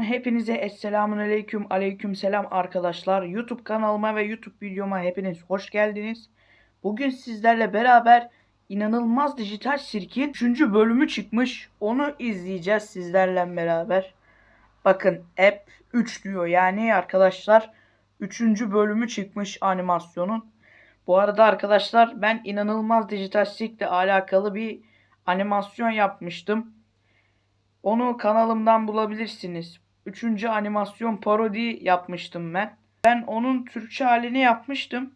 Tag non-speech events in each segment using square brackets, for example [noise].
Chat'ten hepinize esselamun aleyküm aleyküm selam arkadaşlar. YouTube kanalıma ve YouTube videoma hepiniz hoş geldiniz. Bugün sizlerle beraber inanılmaz dijital sirkin 3. bölümü çıkmış. Onu izleyeceğiz sizlerle beraber. Bakın app 3 diyor yani arkadaşlar 3. bölümü çıkmış animasyonun. Bu arada arkadaşlar ben inanılmaz dijital sirkle alakalı bir animasyon yapmıştım. Onu kanalımdan bulabilirsiniz. Üçüncü animasyon parodi yapmıştım ben. Ben onun Türkçe halini yapmıştım.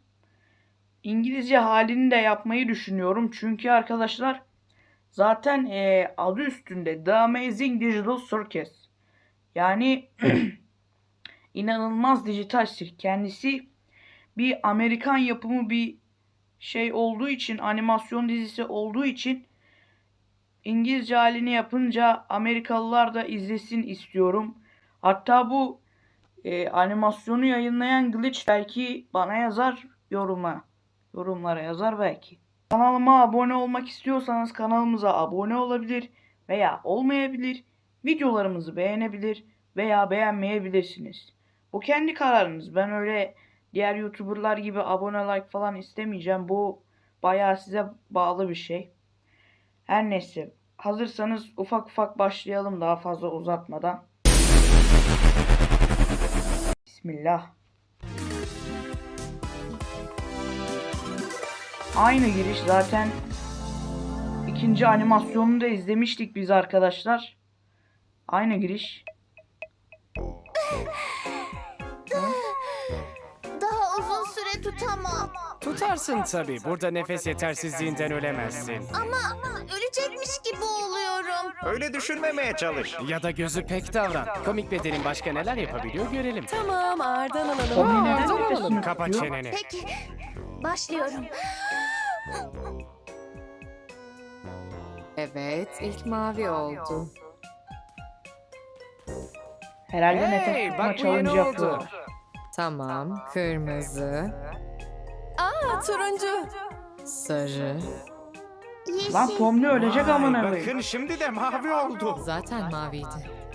İngilizce halini de yapmayı düşünüyorum. Çünkü arkadaşlar zaten eee, adı üstünde The Amazing Digital Circus. Yani [clears throat] inanılmaz dijital sirk. Kendisi bir Amerikan yapımı bir şey olduğu için animasyon dizisi olduğu için İngilizce halini yapınca Amerikalılar da izlesin istiyorum. Hatta bu e, animasyonu yayınlayan Glitch belki bana yazar yoruma. Yorumlara yazar belki. Kanalıma abone olmak istiyorsanız kanalımıza abone olabilir veya olmayabilir. Videolarımızı beğenebilir veya beğenmeyebilirsiniz. Bu kendi kararınız. Ben öyle diğer YouTuber'lar gibi abone like falan istemeyeceğim. Bu bayağı size bağlı bir şey. Her neyse. Hazırsanız ufak ufak başlayalım daha fazla uzatmadan. Bismillah. Aynı giriş zaten ikinci animasyonunu da izlemiştik biz arkadaşlar. Aynı giriş. Daha uzun süre tutamam. Tutarsın tabii. Burada nefes yetersizliğinden ölemezsin. Ama ölecekmiş gibi oluyorum. Öyle düşünmemeye çalış. Ya da gözü pek davran. Komik bedenin başka neler yapabiliyor görelim. Tamam ağırdan alalım. Ağırdan nefesini alalım. Kapat çeneni. Peki, başlıyorum. Evet ilk mavi oldu. Herhalde Hey, nefes bak bu yeni challenge oldu. Tamam kırmızı, Aa turuncu. sarı. Yeşil. Lan Pomni ölecek Vay, amına koyayım. Bakın şimdi de mavi oldu. Zaten maviydi. [laughs]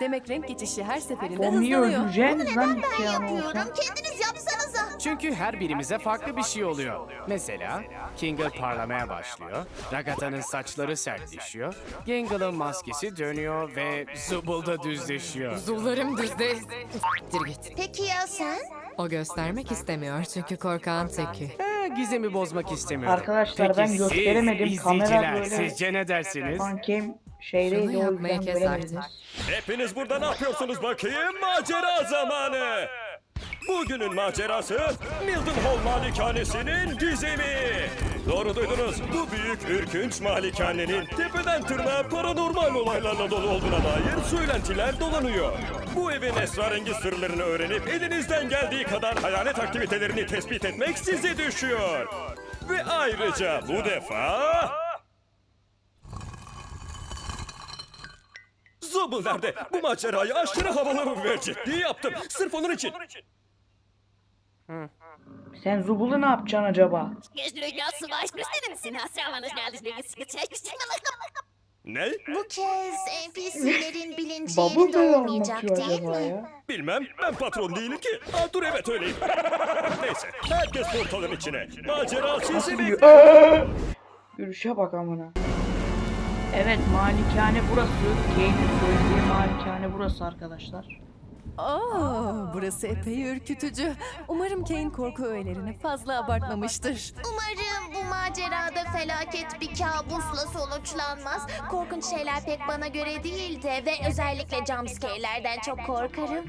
Demek renk geçişi her seferinde Pomni'yi hızlanıyor. öldüreceğiniz lan Ben şey yapıyorum. Kendiniz yapsanıza. Çünkü her birimize farklı bir şey oluyor. Mesela Kingle parlamaya başlıyor, Ragata'nın saçları sertleşiyor, Gangle'ın maskesi dönüyor ve Zubul da düzleşiyor. Zullarım düzde. Dir git. Peki ya sen? O göstermek istemiyor çünkü korkan teki. Gizemi bozmak istemiyorum. Arkadaşlar, Peki ben siz gösteremedim. Kamera izleyiciler, böyle- sizce ne dersiniz? Mankem şeydeydi Şunu o yapmaya yüzden kes göremedim. artık. Hepiniz burada ne yapıyorsunuz bakayım? Macera zamanı! Bugünün macerası Mildenhall Malikanesi'nin gizemi. Doğru duydunuz. Bu büyük ürkünç malikanenin tepeden tırnağa paranormal olaylarla dolu olduğuna dair söylentiler dolanıyor. Bu evin esrarengiz sırlarını öğrenip elinizden geldiği kadar hayalet aktivitelerini tespit etmek size düşüyor. Ve ayrıca bu defa... Zobul nerede? Bu macerayı aşırı havalı ve ciddi yaptım. Sırf onun için. Sen Zubul'u ne yapacaksın acaba? Ne? Bu kez NPC'lerin bilinci Bubble yerinde da olmayacak anlatıyor değil acaba mi? ya? Bilmem. Ben patron değilim ki. Aa, dur evet öyleyim. [laughs] Neyse. Herkes portalın içine. Macera sizi bekliyor. Aa! Yürüyüşe bak amına. Evet malikane burası. Kane'in söylediği malikane burası arkadaşlar. Aa, burası epey ürkütücü. Umarım Kane korku öğelerini fazla abartmamıştır. Umarım bu macerada felaket bir kabusla sonuçlanmaz. Korkunç şeyler pek bana göre değildi ve özellikle jumpscare'lerden çok korkarım. [laughs]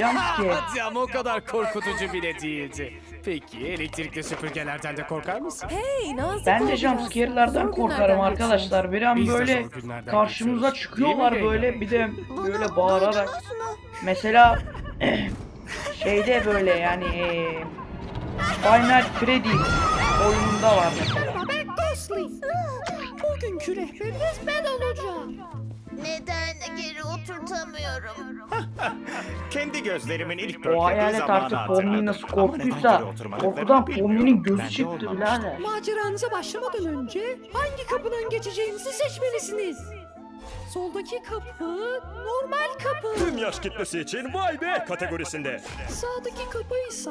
Jumpscare. Hadi ama o kadar korkutucu bile değildi. Peki elektrikli süpürgelerden de korkar mısın? Hey Nazik Ben de jumpscare'lardan korkarım arkadaşlar. Bir an Biz de böyle zor günlerden karşımıza geçiyoruz. çıkıyorlar Değil mi böyle bir de böyle bağırarak. Mesela [clears throat] şeyde böyle yani eee Final Freddy oyununda var mesela. Neden geri oturtamıyorum? [laughs] Kendi gözlerimin ilk O hayalet artık. Pomni nasıl korktuysa korkudan. Pomni'nin gözü çıktı birader. Maceranıza başlamadan önce hangi kapıdan geçeceğinizi seçmelisiniz. Soldaki kapı normal kapı. Tüm yaş kitlesi için vay be kategorisinde. Sağdaki kapı ise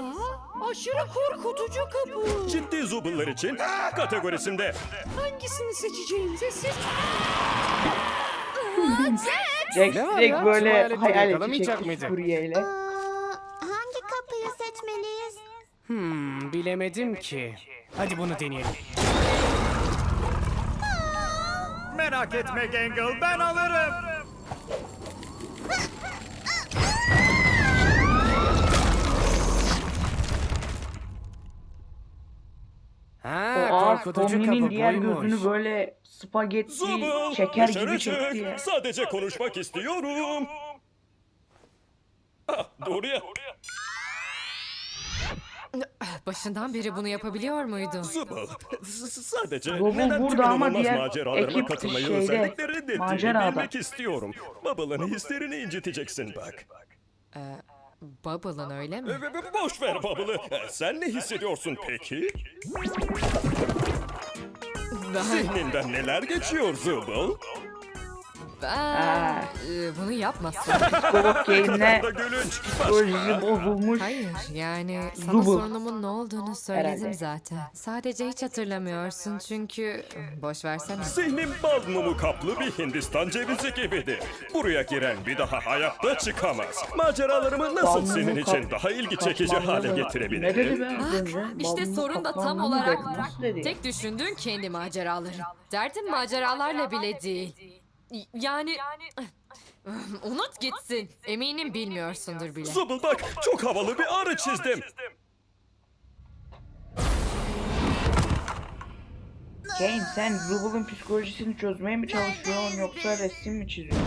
aşırı korkutucu kapı. Ciddi zubullar için kategorisinde. Hangisini seçeceğinize siz... Jack Ne var direkt ya? böyle Hayaletleri hayaleti yakalamayacak mıydı? Suriye ile. Aa, hangi kapıyı seçmeliyiz? Hmm, bilemedim ki. Hadi bunu deneyelim. Merak etme Gangle ben alırım. Ha, O ağız korkutucu kapı diğer buymuş. gözünü böyle spagetti Zubul şeker gibi çekti ya. Sadece konuşmak istiyorum. Ah, doğru ya. Başından beri bunu yapabiliyor muydun? Zubul. s- s- Sadece Zubul neden burada ama diğer maceralarıma ekip katılmayı şeyde, özellikle reddettiğini macerada. bilmek istiyorum. Bubble'ın hislerini inciteceksin bak. Bubble'ın öyle mi? Boş ver Bubble'ı. E, Sen ne hissediyorsun peki? Ben, Zihninden neler geçiyor Zubul? Ben e, bunu yapmasın. Psikolog [laughs] gülünç. psikolojisi bozulmuş. Hayır yani sana Zubul. sorunumun ne olduğunu söyledim Herhalde. zaten. Sadece hiç hatırlamıyorsun çünkü boş versene. Zihnim bal mumu kaplı bir Hindistan cevizi gibidir. Buraya giren bir daha hayatta çıkamaz. Maceralarımı nasıl Bal senin mumu için daha ilgi çekici hale Ne dedi getirebilirim? be az önce? Ah, İşte sorun da tam mı olarak dedi? Nasıl dedi? tek düşündüğün kendi maceraların. Derdin maceralarla bile değil. Yani unut gitsin. Eminim bilmiyorsundur bile. Zubul bak çok havalı bir arı çizdim. Kane sen Zubal'ın psikolojisini çözmeye mi çalışıyorsun yoksa resim mi çiziyorsun?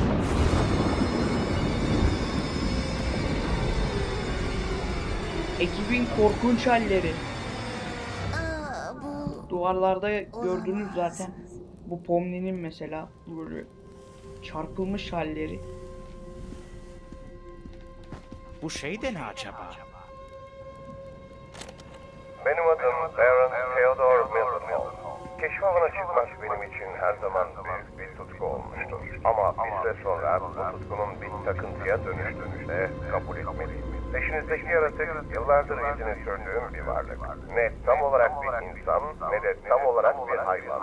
Ekibin korkunç halleri. Aa, bu... Duvarlarda gördünüz zaten. Bu Pomni'nin mesela böyle çarpılmış halleri. Bu şey de ne acaba? Benim adım Baron Theodore Milton. Keşif çıkmak benim için her zaman büyük bir tutku olmuştur. Ama bir süre sonra bu tutkunun bir takıntıya dönüştüğünü kabul etmeliyim. Peşinizdeki yaratık yıllardır izini sürdüğüm bir varlık. Ne tam olarak bir insan ne de tam olarak bir hayvan.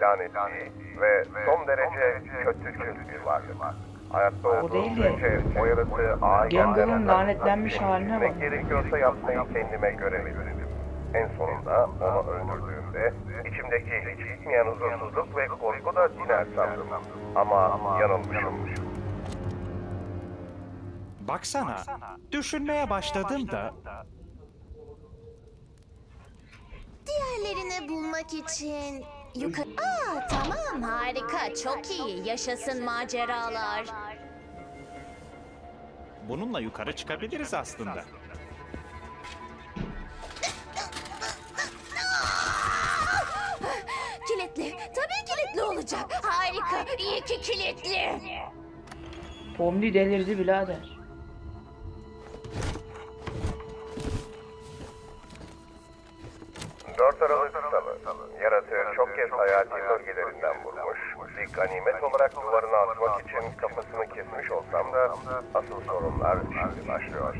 Lanetli ve son derece kötücül bir varlık. Hayatta olduğum değil de, sürece o yaratığı gelmeden lanetlenmiş haline etmek bak. gerekiyorsa yapmayı kendime görebilirim. En sonunda onu öldürdüğümde içimdeki hiç gitmeyen huzursuzluk ve korku da diner sandım. Ama yanılmışım. Baksana. Düşünmeye başladım da Diğerlerini bulmak için yukarı... Aa tamam harika çok iyi yaşasın maceralar. bununla yukarı çıkabiliriz aslında. [laughs] Kilitli tabii kilitli olacak harika iyi ki kilitli. Pomni delirdi birader. Dört Aralık Salı, yaratığı çok kez hayati bölgelerinden vurmuş. Bir ganimet olarak duvarına atmak için kafasını kesmiş olsam da asıl sorunlar şimdi başlıyor.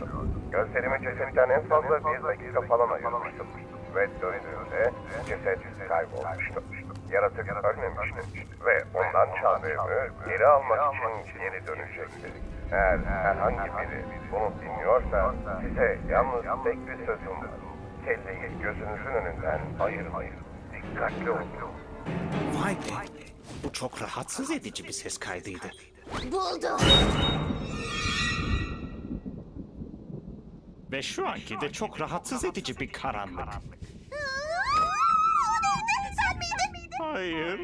Gözlerimi cesetten en fazla bir dakika falan ayırmıştım. Ve döndüğümde ceset kaybolmuştu. Yaratık ölmemişti ve ondan çaldığımı geri almak için geri dönecekti. Eğer herhangi biri bunu dinliyorsa size yalnız tek bir sözüm var. Kelleyi gözünüzün önünden ayırmayın. Dikkatli olun. Vay be. Bu çok rahatsız edici bir ses kaydıydı. Buldum. Ve şu anki de çok rahatsız edici bir karanlık. Hayır.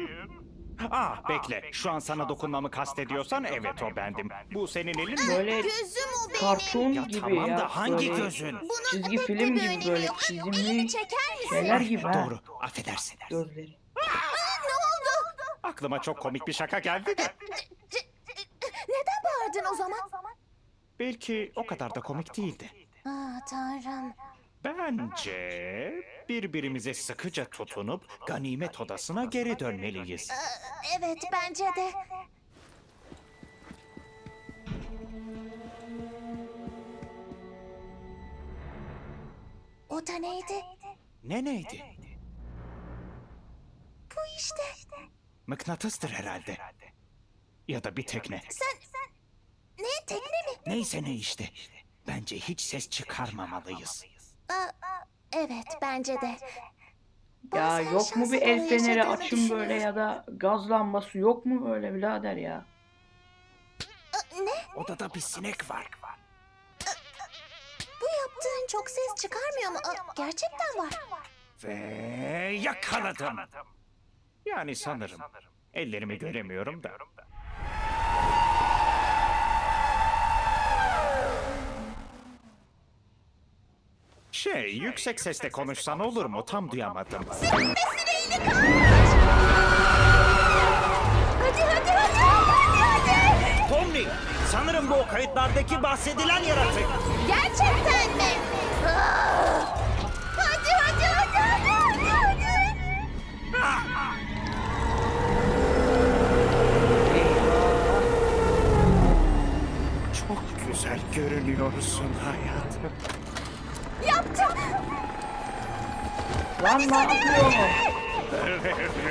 Ah bekle. Şu an sana dokunmamı kastediyorsan evet o bendim. Bu senin elin mi? Böyle Gözüm o benim. kartun Ya gibi tamam ya. da hangi böyle gözün? Bunun Çizgi pek film bir gibi önemi böyle yok. Ay, o çizimli elini çeker misin? şeyler gibi ha. Doğru. Affedersin. Gözleri. Ne oldu? Aklıma çok komik bir şaka geldi de. Neden bağırdın o zaman? Belki o kadar da komik değildi. Aa tanrım. Bence birbirimize sıkıca tutunup ganimet odasına geri dönmeliyiz. Ee, evet bence de. O da neydi? Ne neydi? Bu işte. Mıknatıstır herhalde. Ya da bir tekne. Sen, sen... Ne tekne mi? Neyse ne işte. Bence hiç ses çıkarmamalıyız. Aa, evet bence de. Ya Bazen yok mu bir şansın el feneri yaşadığını açın böyle ya da gaz lambası yok mu böyle birader ya? Aa, Ne? Odada bir sinek var. Bu yaptığın çok ses çıkarmıyor mu? Aa, gerçekten var. Ve yakaladım. Yani sanırım. Ellerimi göremiyorum da. Şey, yüksek sesle konuşsan olur mu? Tam duyamadım. Hadi hadi hadi hadi hadi. Tommy, sanırım bu o kayıtlardaki bahsedilen yaratık. Gerçekten mi? Hadi hadi hadi hadi hadi hadi. Çok güzel görünüyorsun hayatım. Lan ne yapıyor?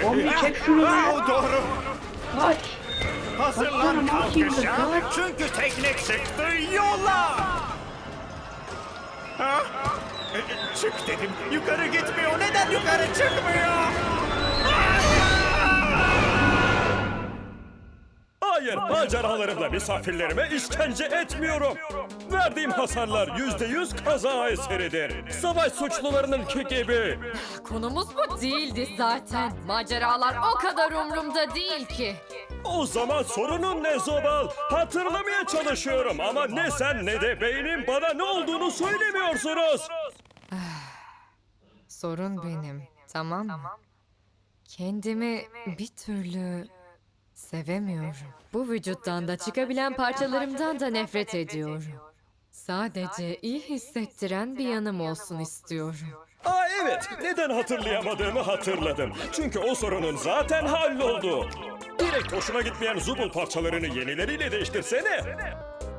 Oğlum çek şunu. Aa, doğru. Kaç. Hazırlan kalkışa. kalk. Çünkü tekne çıktı yola. Ha? E, Çık dedim. Yukarı gitmiyor. Neden yukarı çıkmıyor? Hayır, maceralarımda misafirlerime işkence etmiyorum. Verdiğim hasarlar yüzde yüz kaza eseridir. Savaş suçlularınınki gibi. Konumuz bu değildi zaten. Maceralar o kadar umrumda değil ki. O zaman sorunun ne Zobal? Hatırlamaya çalışıyorum ama ne sen ne de beynim bana ne olduğunu söylemiyorsunuz. [sighs] Sorun benim, tamam mı? Kendimi bir türlü sevemiyorum. Bu vücuttan da çıkabilen parçalarımdan da nefret ediyorum. Sadece iyi hissettiren bir yanım olsun istiyorum. Aa evet, neden hatırlayamadığımı hatırladım. Çünkü o sorunun zaten halloldu. Direkt hoşuma gitmeyen zubul parçalarını yenileriyle değiştirsene.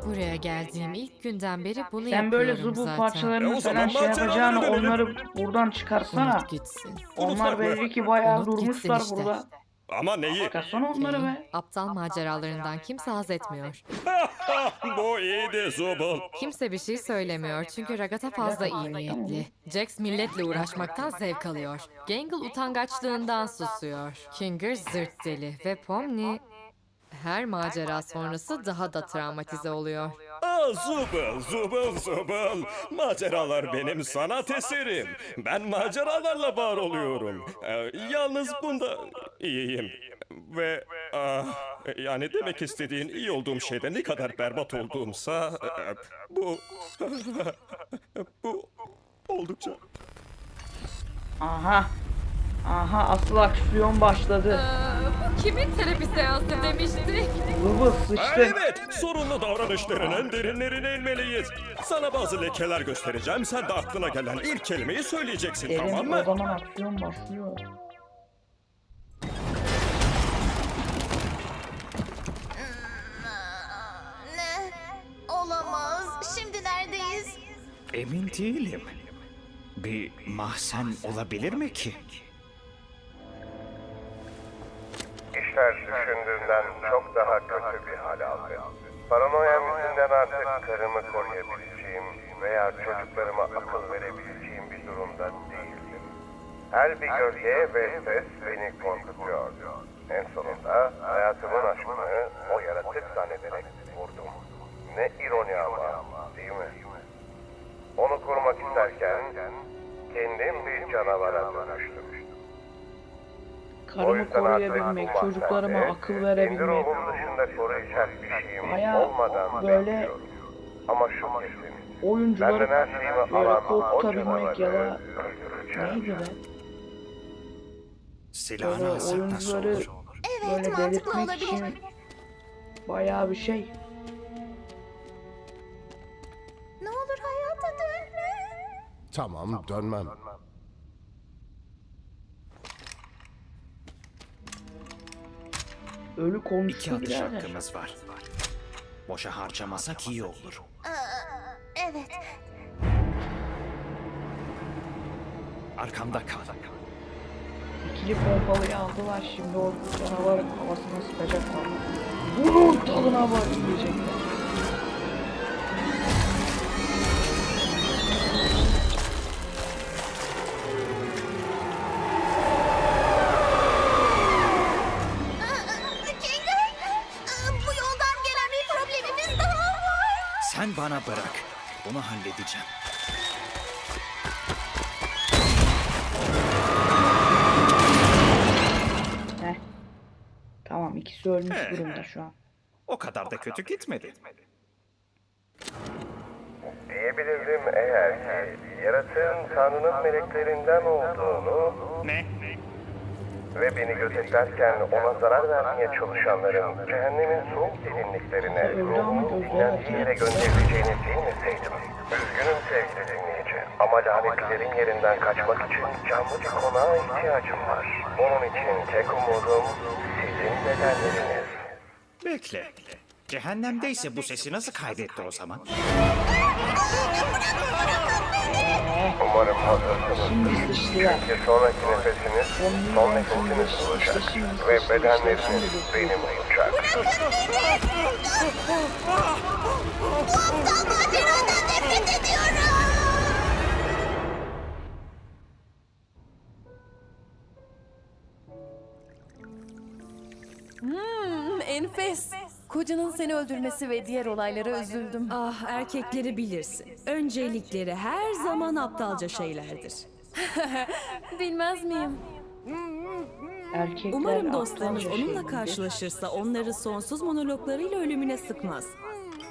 Buraya geldiğim ilk günden beri bunu Sen böyle yapıyorum zubul zaten. parçalarını E o zaman falan şey yapacağını dönelim. onları buradan çıkarsana. Unut gitsin. Onlar belli ki bayağı Unut gitsin durmuşlar işte. burada. Ama neyi? Çıkarsana onları be. aptal maceralarından kimse haz etmiyor. [laughs] Bu iyiydi Zubul. Kimse bir şey söylemiyor çünkü Ragata fazla iyi niyetli. Jax milletle uğraşmaktan zevk alıyor. Gangle utangaçlığından susuyor. Kinger zırt deli ve Pomni her macera sonrası daha da travmatize oluyor. Aa Zubul, Zubul, Zubul. Maceralar benim sanat eserim. Ben maceralarla var oluyorum. Ee, yalnız bunda iyiyim. Ve ah, yani demek istediğin iyi olduğum şeyde ne kadar berbat olduğumsa e, [laughs] bu bu oldukça Aha. Aha asıl aksiyon başladı. bu kimin terapi seansı demiştik? Aa, sıçtı. Evet, sorunlu davranışlarının derinlerine inmeliyiz. Sana bazı lekeler göstereceğim. Sen de aklına gelen ilk kelimeyi söyleyeceksin, tamam Derin mı? o zaman aksiyon başlıyor. Ne? Olamaz. Şimdi neredeyiz? Emin değilim. Bir mahzen olabilir mi ki? Düşündüğümden çok daha kötü bir hal aldı. Paranoyam yüzünden artık karımı koruyabileceğim veya çocuklarıma akıl verebileceğim bir durumda değildim. Her bir gölge ve ses beni korkutuyordu. En sonunda hayatımın aşkını o yaratık zannederek vurdum. Ne ironi ama, değil mi? Onu korumak isterken kendim bir canavara dönüştüm. Karımı koruyabilmek, çocuklarıma akıl verebilmek. ruhum dışında koruyacak bir şeyim Bayağı olmadan böyle. Ama şu. Oyuncuları böyle korkutabilmek ya da neydi be? Silahını Böyle oyuncuları böyle delirtmek olabilir. için bayağı bir şey. Ne olur hayata dönme. Tamam, dönmem. Ölü İki konuştu atış birader. hakkımız var. Boşa harcamasak iyi olur. Evet. Arkamda kal. İkili pompalıyı aldılar şimdi o canavarın kafasına sıkacaklar. Bunun tadına bak diyecekler. Sen bana bırak. Bunu halledeceğim. Heh. Tamam ikisi ölmüş He. durumda şu an. O kadar da kötü gitmedi. Diyebilirdim eğer ki yaratığın Tanrı'nın meleklerinden olduğunu Ne? Ve beni gözetlerken ona zarar vermeye çalışanların cehennemin soğuk derinliklerine ama ruhumu dinlendiği yere gönderileceğini bilmeseydim. Üzgünüm sevgili dinleyici ama lanetlerin yerinden kaçmak için canlı bir konağa ihtiyacım var. Onun için tek umudum sizin bedenleriniz. Bekle. Cehennemdeyse bu sesi nasıl kaydetti o zaman? Umarım hazırsınız. Çünkü sonraki nefesiniz son nefesiniz olacak ve bedenleriniz benim olacak. Hmm, enfes. Kocanın seni öldürmesi ve diğer olaylara üzüldüm. Ah erkekleri bilirsin. Öncelikleri her zaman aptalca şeylerdir. [laughs] Bilmez miyim? Erkekler Umarım dostlarınız aptalca onunla karşılaşırsa onları sonsuz monologlarıyla ölümüne sıkmaz.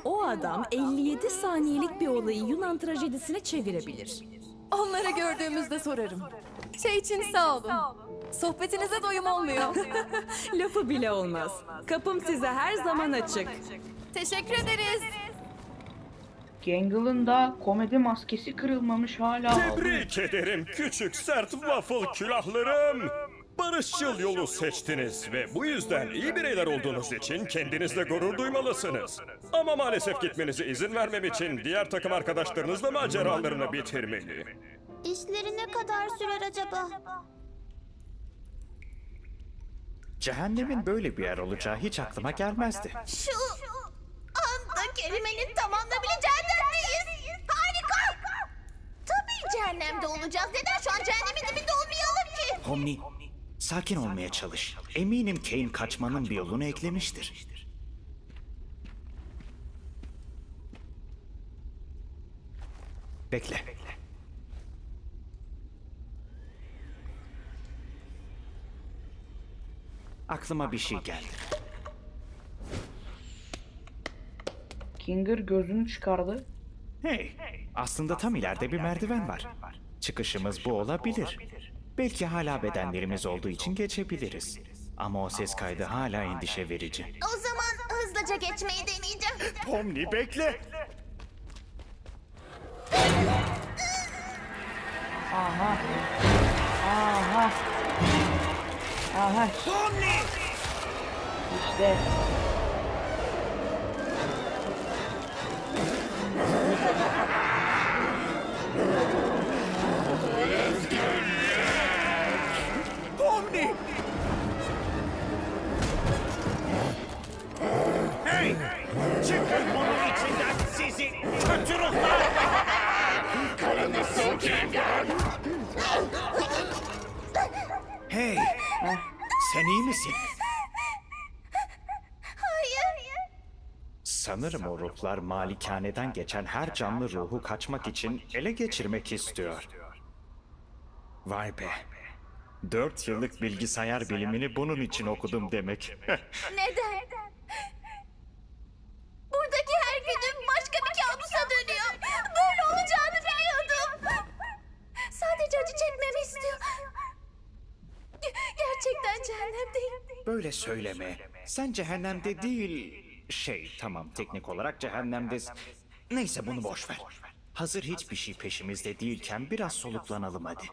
O adam 57 saniyelik bir olayı Yunan trajedisine çevirebilir. Onları gördüğümüzde sorarım. Şey için sağ olun. Sohbetinize doyum olmuyor. [laughs] Lafı bile olmaz. Kapım size her zaman açık. Teşekkür ederiz. Gangle'ın da komedi maskesi kırılmamış hala. Tebrik ederim küçük sert waffle külahlarım. Barışçıl yolu seçtiniz ve bu yüzden iyi bireyler olduğunuz için kendinizle gurur duymalısınız. Ama maalesef gitmenize izin vermem için diğer takım arkadaşlarınızla maceralarını bitirmeli. İşleri ne kadar sürer acaba? Cehennemin böyle bir yer olacağı hiç aklıma gelmezdi. Şu anda kelimenin tam anlamıyla cehennemdeyiz. Harika. Tabii cehennemde olacağız. Neden şu an cehennemin dibinde olmayalım ki? Homni, sakin olmaya çalış. Eminim Kane kaçmanın bir yolunu eklemiştir. Bekle. Aklıma bir şey geldi. Kinger gözünü çıkardı. Hey, aslında tam ileride bir merdiven var. Çıkışımız bu olabilir. Belki hala bedenlerimiz olduğu için geçebiliriz. Ama o ses kaydı hala endişe verici. O zaman hızlıca geçmeyi deneyeceğim. Pomni bekle. Aha. Aha. Aha. İşte. Sanırım o ruhlar malikaneden geçen her canlı ruhu kaçmak için ele geçirmek istiyor. Vay be. Dört yıllık bilgisayar bilimini bunun için okudum demek. [laughs] Neden? Buradaki her günüm başka bir kabusa dönüyor. Böyle olacağını biliyordum. Sadece acı çekmemi istiyor. Gerçekten cehennemdeyim. Böyle söyleme. Sen cehennemde değil... Şey tamam teknik olarak cehennemdesin. Neyse bunu boş ver. Hazır hiçbir şey peşimizde değilken biraz soluklanalım hadi.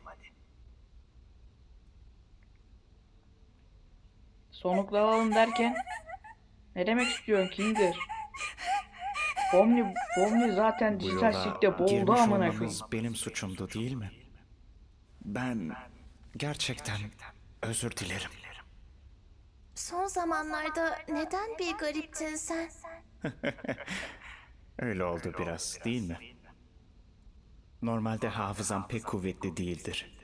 Sonuklanalım derken ne demek istiyorsun Kinger? Pomni, Pomni zaten Bu dijital yola sikte boğuldu girmiş amına koyayım. olmamız benim suçumdu değil mi? Ben gerçekten özür dilerim. Son zamanlarda neden bir gariptin sen? [laughs] Öyle oldu biraz, değil mi? Normalde hafızam pek kuvvetli değildir.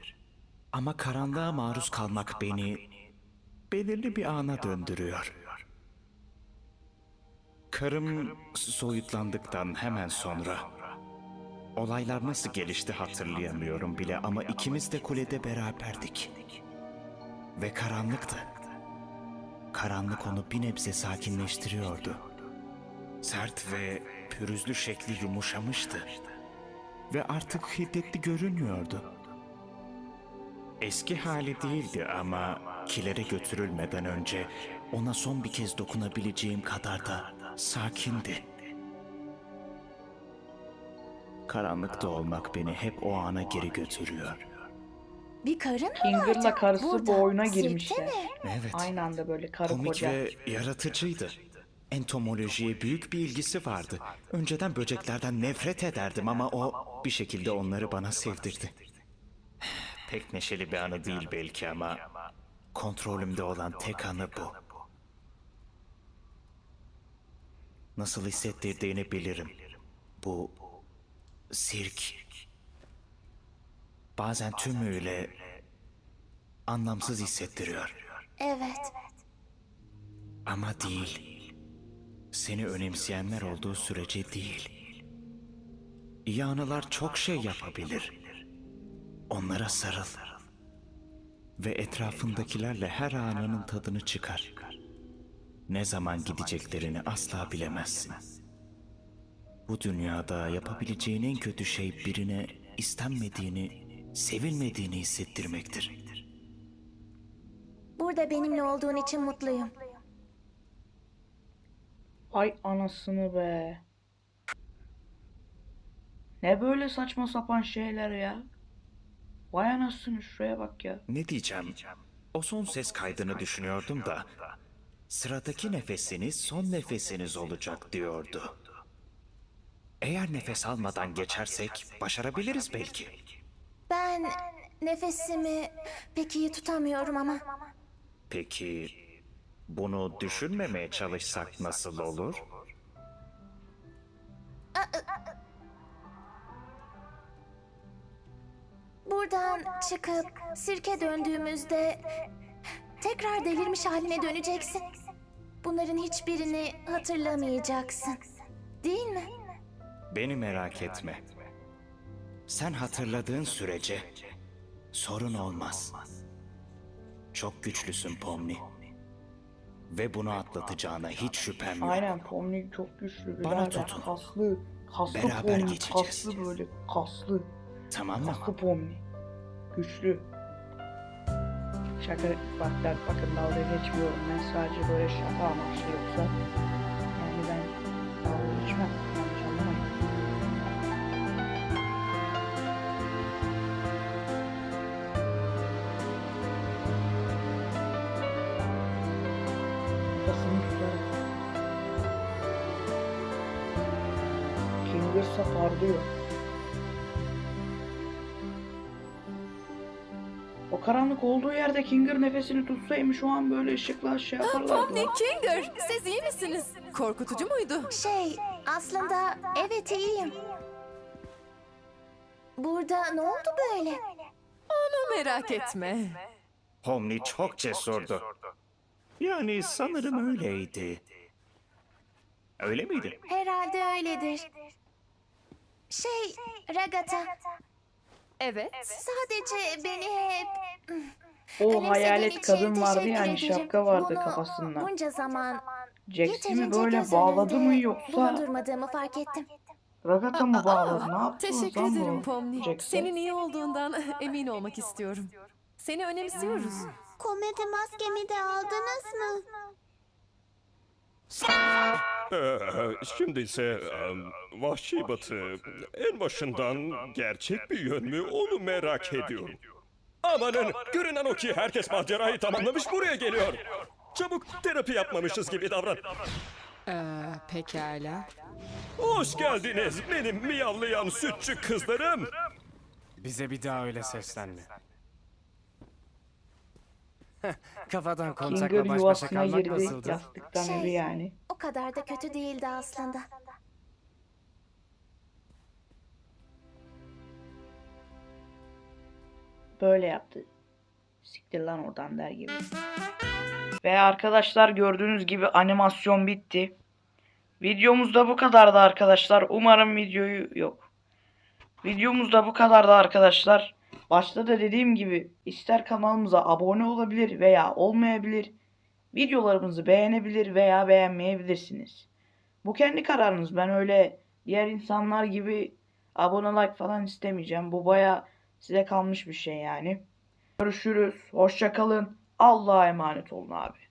Ama karanlığa maruz kalmak beni belirli bir ana döndürüyor. Karım soyutlandıktan hemen sonra olaylar nasıl gelişti hatırlayamıyorum bile ama ikimiz de kulede beraberdik. Ve karanlıktı. Karanlık onu bir nebze sakinleştiriyordu. Sert ve pürüzlü şekli yumuşamıştı. Ve artık hiddetli görünmüyordu. Eski hali değildi ama kilere götürülmeden önce ona son bir kez dokunabileceğim kadar da sakindi. Karanlıkta olmak beni hep o ana geri götürüyor. Bir karın mı Kinger'la vardı? karısı Burada, bu oyuna sirkte girmişler. mi? Evet. Aynı anda böyle karı Komik koca. ve yaratıcıydı. Entomolojiye büyük bir ilgisi vardı. Önceden böceklerden nefret ederdim ama o bir şekilde onları bana sevdirdi. Pek neşeli bir anı değil belki ama kontrolümde olan tek anı bu. Nasıl hissettirdiğini bilirim. Bu sirk bazen tümüyle anlamsız hissettiriyor. Evet. Ama değil. Seni önemseyenler olduğu sürece değil. İyi anılar çok şey yapabilir. Onlara sarıl. Ve etrafındakilerle her anının tadını çıkar. Ne zaman gideceklerini asla bilemezsin. Bu dünyada yapabileceğin en kötü şey birine istenmediğini, sevilmediğini hissettirmektir. Burada benimle olduğun için mutluyum. Ay anasını be. Ne böyle saçma sapan şeyler ya. Vay anasını şuraya bak ya. Ne diyeceğim? O son ses kaydını düşünüyordum da. Sıradaki nefesiniz son nefesiniz olacak diyordu. Eğer nefes almadan geçersek başarabiliriz belki. Ben nefesimi pek iyi tutamıyorum ama. Peki bunu düşünmemeye çalışsak nasıl olur? Buradan çıkıp sirke döndüğümüzde tekrar delirmiş haline döneceksin. Bunların hiçbirini hatırlamayacaksın. Değil mi? Beni merak etme. Sen hatırladığın sürece sorun olmaz. Çok güçlüsün Pomni. Ve bunu atlatacağına hiç şüphem yok. Aynen Pomni çok güçlü. Bana birader. tutun. Kaslı. Kaslı Beraber Pomni. geçeceğiz. Kaslı böyle. Kaslı. Tamam mı? Kaslı Pomni. Güçlü. Şaka bak bak bakın dalga geçmiyorum. Ben sadece böyle şaka amaçlı yoksa O karanlık olduğu yerde Kinger nefesini tutsaymış şu an böyle ışıklar şey yaparlardı. Pomni Kinger, siz iyi misiniz? Korkutucu muydu? Şey, aslında evet iyiyim. Burada ne oldu böyle? Onu merak etme. Pomni çok cesurdu. Yani sanırım öyleydi. Öyle miydi? Herhalde öyledir. Şey, Ragata, Evet. sadece beni hep O hayalet kadın vardı yani şapka vardı kafasında. Bunca zaman Jax'i mi böyle bağladı mı yoksa bulundurmadığımı fark ettim. Ragata mı bağladı? Ne yaptı Teşekkür lan ederim bu Pomni. Jax'e? Senin iyi olduğundan emin olmak istiyorum. Seni önemsiyoruz. Komedi maskemi de aldınız mı? Ee, şimdi ise em, Vahşi Batı en başından gerçek bir yön mü onu merak ediyorum. Amanın görünen o ki herkes macerayı tamamlamış buraya geliyor. Çabuk terapi yapmamışız gibi davran. Ee, pekala. Hoş geldiniz benim miyavlayan sütçü kızlarım. Bize bir daha öyle seslenme. [laughs] Kafadan Kinger kontakla baş başa yuvasına kalmak girdi. nasıldı? Yastıktan Şey- yürü yani. O kadar da kötü değildi aslında. Böyle yaptı. Siktir lan oradan der gibi. Ve arkadaşlar gördüğünüz gibi animasyon bitti. Videomuz da bu kadardı arkadaşlar. Umarım videoyu yok. Videomuz da bu kadardı arkadaşlar. Başta da dediğim gibi ister kanalımıza abone olabilir veya olmayabilir. Videolarımızı beğenebilir veya beğenmeyebilirsiniz. Bu kendi kararınız. Ben öyle diğer insanlar gibi abone like falan istemeyeceğim. Bu baya size kalmış bir şey yani. Görüşürüz. Hoşça kalın. Allah'a emanet olun abi.